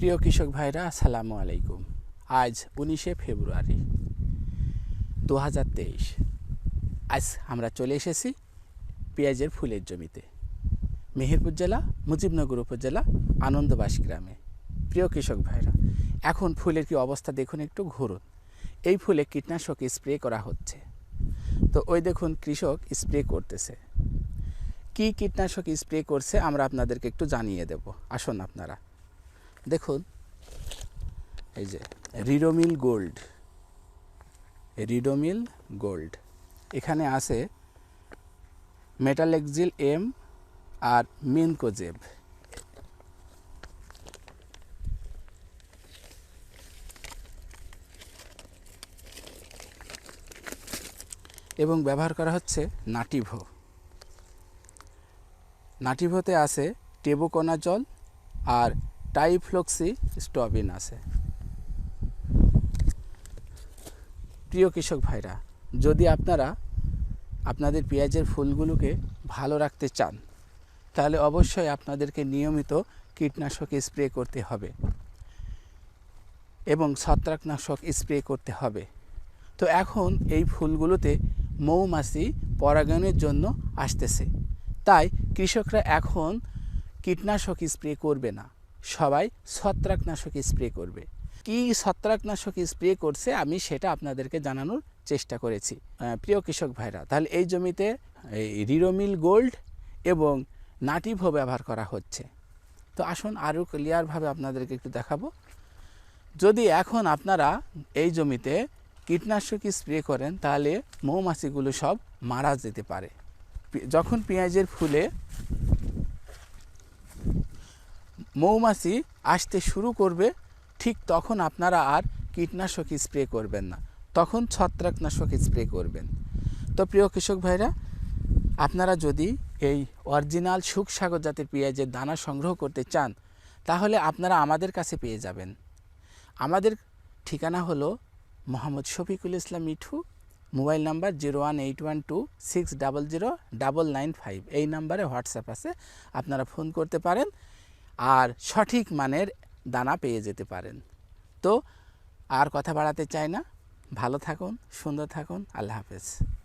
প্রিয় কৃষক ভাইরা, আসসালামু আলাইকুম। আজ উনিশে ফেব্রুয়ারি দু হাজার তেইশ। আজ আমরা চলে এসেছি পেঁয়াজের ফুলের জমিতে। মেহেরপুর জেলা, মুজিবনগর উপজেলা, আনন্দবাস গ্রামে। প্রিয় কৃষক ভাইরা, এখন ফুলের কি অবস্থা দেখুন একটু ঘুরুন। এই ফুলে কীটনাশক স্প্রে করা হচ্ছে। তো ওই দেখুন কৃষক স্প্রে করতেছে। কি কীটনাশক স্প্রে করছে আমরা আপনাদেরকে একটু জানিয়ে দেব। আসুন আপনারা। দেখুন, এই যে রিডোমিল গোল্ড রিডোমিল গোল্ড এখানে আছে মেটালেক্সিল এম আর মিনকোজেব এবং ব্যবহার করা হচ্ছে নাটিভো। নাটিভোতে আছে টেবোকোনাজল আর টাইফ্লক্সি স্টবিন আছে। প্রিয় কৃষক ভাইরা, যদি আপনারা আপনাদের পেঁয়াজের ফুলগুলোকে ভালো রাখতে চান, তাহলে অবশ্যই আপনাদেরকে নিয়মিত কীটনাশক স্প্রে করতে হবে এবং ছত্রাকনাশক স্প্রে করতে হবে। তো এখন এই ফুলগুলোতে মৌমাছি পরাগায়নের জন্য আসতেছে। তাই কৃষকরা এখন কীটনাশক স্প্রে করবে না। সবাই ছত্রাকনাশক স্প্রে করবে। কি ছত্রাকনাশক স্প্রে করছে আমি সেটা আপনাদেরকে জানানোর চেষ্টা করেছি। প্রিয় কৃষক ভাইরা, তাহলে এই জমিতে রিরোমিল গোল্ড এবং নাটিভো ব্যবহার করা হচ্ছে। তো আসুন আরও ক্লিয়ারভাবে আপনাদেরকে একটু দেখাবো। যদি এখন আপনারা এই জমিতে কীটনাশক স্প্রে করেন, তাহলে মৌমাছিগুলো সব মারা যেতে পারে। যখন পেঁয়াজের ফুলে মৌমাছি আসতে শুরু করবে, ঠিক তখন আপনারা আর কীটনাশক স্প্রে করবেন না। তখন ছত্রাকনাশক স্প্রে করবেন। তো প্রিয় কৃষক ভাইরা, আপনারা যদি এই অরিজিনাল সুখসাগর জাতের পেঁয়াজের দানা সংগ্রহ করতে চান, তাহলে আপনারা আমাদের কাছে পেয়ে যাবেন। আমাদের ঠিকানা হলো Mohammad Shafiqul Islam Mithu, mobile number zero one eight one two six double zero double nine five. এই নাম্বারে হোয়াটসঅ্যাপ আছে, আপনারা ফোন করতে পারেন। আর সঠিক মানের দানা পেয়ে যেতে পারেন। তো আর কথা বাড়াতে চাই না। ভালো থাকুন, সুন্দর থাকুন। আল্লাহ হাফেজ।